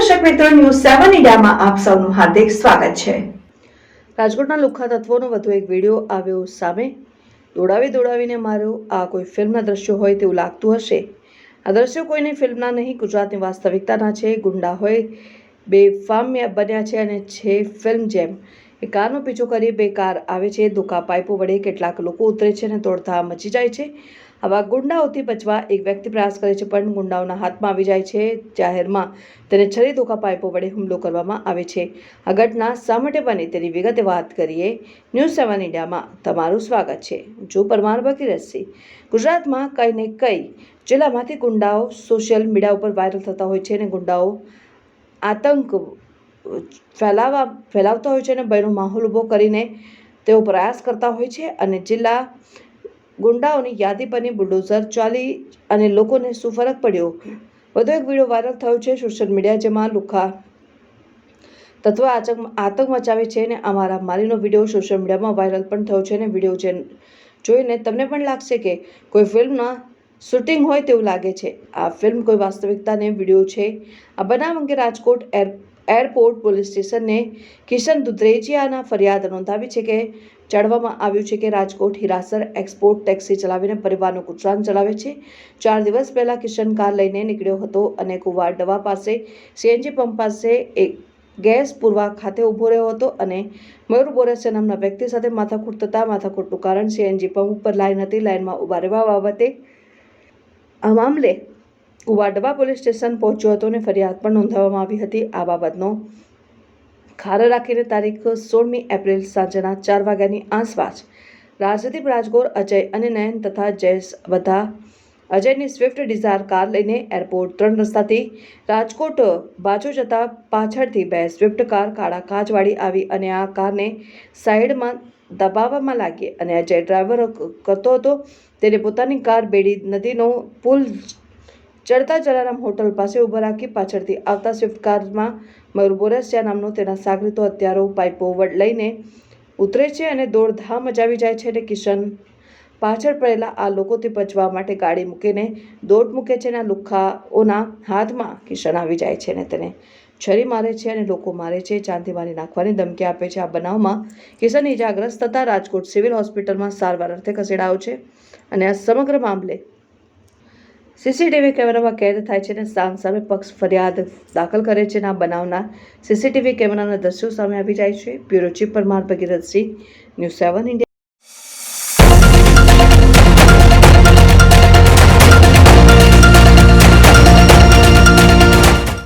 મિત્રો ન્યૂઝ સેવન ઇન્ડિયામાં આપ સૌનું હાર્દિક સ્વાગત છે. રાજકોટના લુખા તત્વોનો વધુ એક વીડિયો આવ્યો સામે. દોડાવી દોડાવીને માર્યો આ કોઈ ફિલ્મના દ્રશ્યો હોય તેવું લાગતું હશે. આ દ્રશ્યો કોઈની ફિલ્મના નહીં, ગુજરાતની વાસ્તવિકતાના છે, ગુંડા હોય બે ફામ્યા બન્યા છે અને છે ફિલ્મ જેમ. એ કારનો પીછો કરી બે કાર આવે છે, ધોકા પાઇપો વડે કેટલાક લોકો ઉતરે છે અને તોડતા મચી જાય છે. આવા ગુંડાઓથી બચવા એક વ્યક્તિ પ્રયાસ કરે છે, પણ ગુંડાઓના હાથમાં આવી જાય છે. જાહેરમાં તેને છરી ધોકા પાઇપો વડે હુમલો કરવામાં આવે છે. આ ઘટના શા માટે બની તેની વિગતે વાત કરીએ. ન્યૂઝ સેવન ઇન્ડિયામાં તમારું સ્વાગત છે. જો પરમાર બકીરતસિંહ ગુજરાતમાં કંઈ ને કંઈ જિલ્લામાંથી ગુંડાઓ સોશિયલ મીડિયા ઉપર વાયરલ થતા હોય છે અને ગુંડાઓ આતંક ફેલાવા, ફેલાવતા હોય છે અને ભયનો માહોલ ઊભો કરીને તેઓ પ્રયાસ કરતા હોય છે અને જિલ્લા ગુંડાઓની યાદી બની બુલડોઝર ચાલી અને લોકોને શું ફરક પડ્યો? વધુ એક વીડિયો વાયરલ થયો છે સોશિયલ મીડિયા જેમાં લુખા તત્વ આતંક આતંક મચાવે છે અને અમારા મારીનો વીડિયો સોશિયલ મીડિયામાં વાયરલ પણ થયો છે અને વીડિયો જે જોઈને તમને પણ લાગશે કે કોઈ ફિલ્મના શૂટિંગ હોય તેવું લાગે છે. આ ફિલ્મ કોઈ વાસ્તવિકતાને વીડિયો છે. આ બનાવ અંગે રાજકોટ એર એરપોર્ટ પોલીસ સ્ટેશનને કિશન દુધરેજિયાના ફરિયાદ નોંધાવી છે કે જાણવામાં આવ્યું છે કે રાજકોટ હિરાસર એક્સપોર્ટ ટેક્સી ચલાવીને પરિવારનું ગુજરાન ચલાવે છે. ચાર દિવસ પહેલા કિશન કાર લઈને નીકળ્યો હતો અને કુવાર ડવા પાસે, સીએનજી પંપ પાસે એક ગેસ પૂરવા ખાતે ઊભો રહ્યો હતો અને મયુર બોરસિયા નામના વ્યક્તિ સાથે માથાકૂટ થતાં માથાકૂટનું કારણ સીએનજી પંપ ઉપર લાઈન હતી. લાઈનમાં ઊભા રહેવા બાબતે આ મામલે કુવાડવા પોલીસ સ્ટેશન પહોંચ્યો હતો અને ફરિયાદ પણ નોંધાવવામાં આવી હતી. આ બાબતનો ખાર રાખીને તારીખ સોળમી એપ્રિલ સાંજના ચાર વાગ્યાની આસપાસ રાજદીપ રાજગોર, અજય અને નયન તથા જયેશ બધા અજયની સ્વિફ્ટ ડિઝાયર કાર લઈને એરપોર્ટ ત્રણ રસ્તાથી રાજકોટ બાજુ જતા પાછળથી બે સ્વિફ્ટ કાર કાળા કાચવાળી આવી અને આ કારને સાઈડમાં દબાવવામાં લાગી અને અજય ડ્રાઈવર કરતો હતો. તેને પોતાની કાર બેડી નદીનો પુલ ચડતા જલારામ હોટલ પાસે ઊભા રાખી પાછળથી આવતા સ્વિફ્ટ કારમાં મયુર બોરસિયા નામનો તેના સાગરીતો હત્યારો પાઇપો વડ લઈને ઉતરે છે અને દોડધામ મચાવી જાય છે અને કિશન પાછળ પડેલા આ લોકોથી બચવા માટે ગાડી મૂકીને દોટ મૂકે છે અને આ લુખ્ખાઓના હાથમાં કિશન આવી જાય છે અને તેને છરી મારે છે અને લોકો મારે છે, ચાંદી મારી નાખવાની ધમકી આપે છે. આ બનાવમાં કિશન ઇજાગ્રસ્ત થતાં રાજકોટ સિવિલ હોસ્પિટલમાં સારવાર અર્થે ખસેડાયો છે અને આ સમગ્ર મામલે સીસીટીવી કેમેરામાં કેદ થાય છે અને સામ સામે પક્ષ ફરિયાદ દાખલ કરે છે આ બનાવના સીસીટીવી કેમેરાના દ્રશ્યો સામે આવી જાય છે. Bureau chief Parmar Bhagirathsinh news seven India.